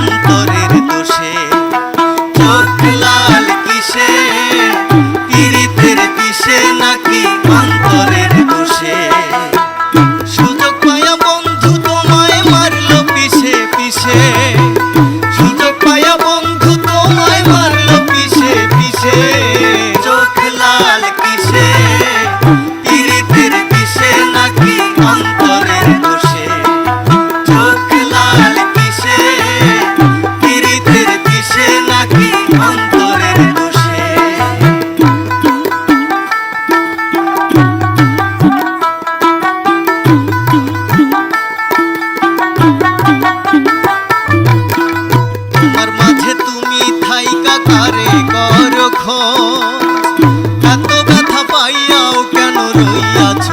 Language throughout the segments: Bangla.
অন্তরের দোষে চোখ লাল কিসে? থাইকা কারে কর এত ব্যথা পাইয়াও কেন রইয়াছ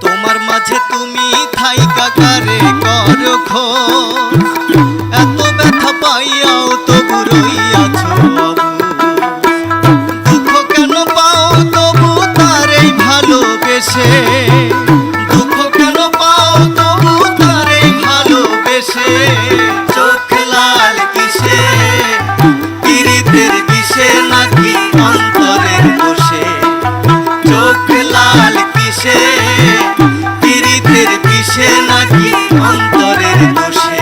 তোমার মাঝে তুমি থাইকা কারে কর এত ব্যথা পাইয়াও তবু রইয়াছ দুঃখ কেন পাও তবু তারেই ভালোবেসে? দোষে চোখ লাল কিসে পীড়িতের বিষে নাকি অন্তরের দোষে?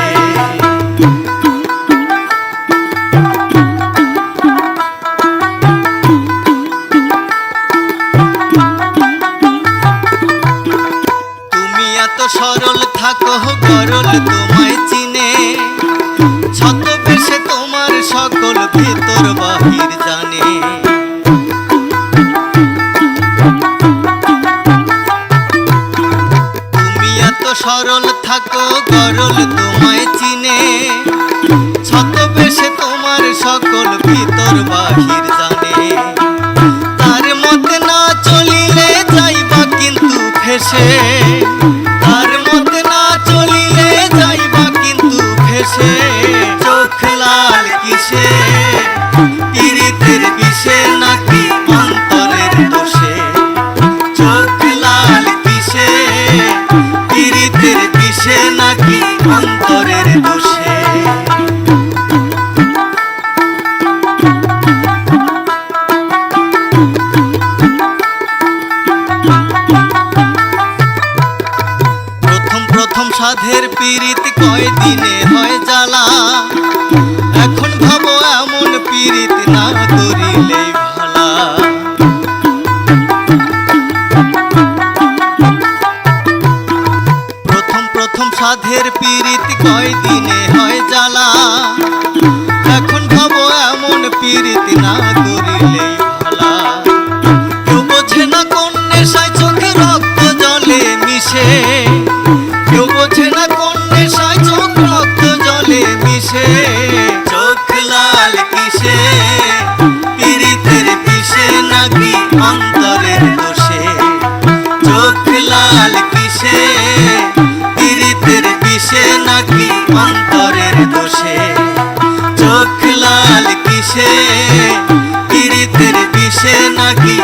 তুমি এত সরল থাকো গরল, তোমায় থাকো গরল তোমায় চিনে। ছত বেশে তোমার সকল ভিতর বাহির জানে। তার মতে না চলিলে যাইবা কিন্তু ফেসে তার মতে না চলিলে যাইবা কিন্তু ফেসে সাধের পীড়িত কয় দিনে হয় জ্বালা। এখন ভাবো এমন পীড়িত না করিলেই ভালা। প্রথম প্রথম সাধের পীড়িত কয় দিনে হয় জ্বালা। এখন ভাবো এমন পীড়িত না কিসে পীড়িতের বিষে নাকি অন্তরের দোষে? চোখ লাল কিসে, পীড়িতের পিসে নাকি অন্তরের দোষে? চোখ লাল কিসে, পীড়িতের পিসে নাকি